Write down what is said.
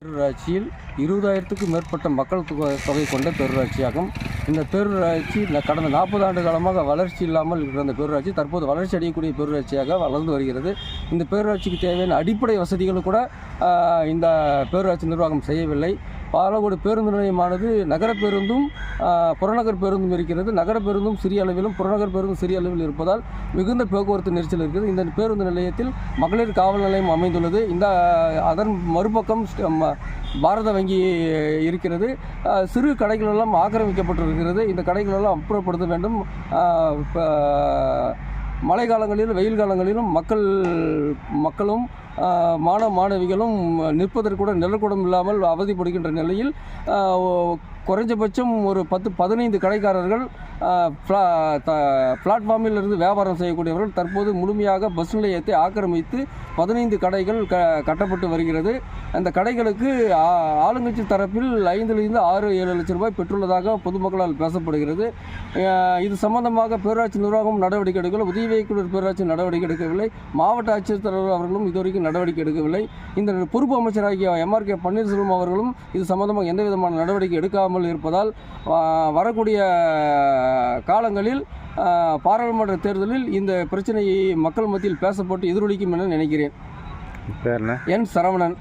பேரூராட்சியில் இருபதாயிரத்துக்கும் மேற்பட்ட மக்கள் தொகை தொகை கொண்ட பேரூராட்சியாகும். இந்த பேரூராட்சி கடந்த நாற்பது ஆண்டு காலமாக வளர்ச்சி இல்லாமல் இருக்கிற அந்த பேரூராட்சி தற்போது வளர்ச்சி அடையக்கூடிய பேரூராட்சியாக வளர்ந்து வருகிறது. இந்த பேரூராட்சிக்கு தேவையான அடிப்படை வசதிகளும் கூட இந்த பேரூராட்சி நிர்வாகம் செய்யவில்லை. பாலக்கோடு பேருந்து நிலையமானது நகர பேருந்தும் புறநகர் பேருந்தும் இருக்கிறது. நகர பேருந்தும் சிறிய அளவிலும் புறநகர் பேருந்தும் சிறிய அளவில் இருப்பதால் மிகுந்த போக்குவரத்து நெரிசல் இருக்கிறது. இந்த பேருந்து நிலையத்தில் மகளிர் காவல் நிலையம் அமைந்துள்ளது. இந்த அதன் மறுபக்கம் ஸ்ட- ம- பாரத வங்கி இருக்கிறது. சிறு கடைகளெல்லாம் ஆக்கிரமிக்கப்பட்டு ஆக்கிரமிக்கப்பட்டிருக்கிறது. இந்த கடைகளெல்லாம் அப்புறப்படுத்த வேண்டும். இப்போ மழை காலங்களிலும் வெயில் காலங்களிலும் மக்கள் மக்களும் மாணவ மாணவிகளும் நிற்பதற்கு கூட நிழற்குடம் இல்லாமல் அவதிப்படுகின்ற நிலையில் குறைஞ்சபட்சம் ஒரு பத்து பதினைந்து கடைக்காரர்கள் த- பிளாட்ஃபார்மில் இருந்து வியாபாரம் செய்யக்கூடியவர்கள் தற்போது முழுமையாக பஸ் நிலையத்தை ஆக்கிரமித்து பதினைந்து கடைகள் க கட்டப்பட்டு வருகிறது. அந்த கடைகளுக்கு ஆ- ஆளுங்கட்சி தரப்பில் ஐந்திலிருந்து ஆறு ஏழு லட்சம் ரூபாய் பெற்றுள்ளதாக பொதுமக்களால் பேசப்படுகிறது. இது சம்பந்தமாக பேராட்சி நிர்வாகம் நடவடிக்கை எடுக்கவில்லை. உதவி இயக்குநர் பேராட்சி நடவடிக்கை எடுக்கவில்லை. மாவட்ட ஆட்சியர் தலைவர் அவர்களும் இதுவரைக்கும் நடவடிக்கை எடுக்கவில்லை. இந்த பொறுப்பு அமைச்சராகிய எம்ஆர் கே பன்னீர்செல்வம் அவர்களும் இது சம்பந்தமாக எந்த விதமான நடவடிக்கை எடுக்காமல் இருப்பதால் ஆஹ், வரக்கூடிய காலங்களில் பாராளுமன்ற தேர்தலில் இந்த பிரச்சனையை மக்கள் மத்தியில் பேசப்பட்டு எதிரொலிக்கும் என நினைக்கிறேன். என் சரவணன்.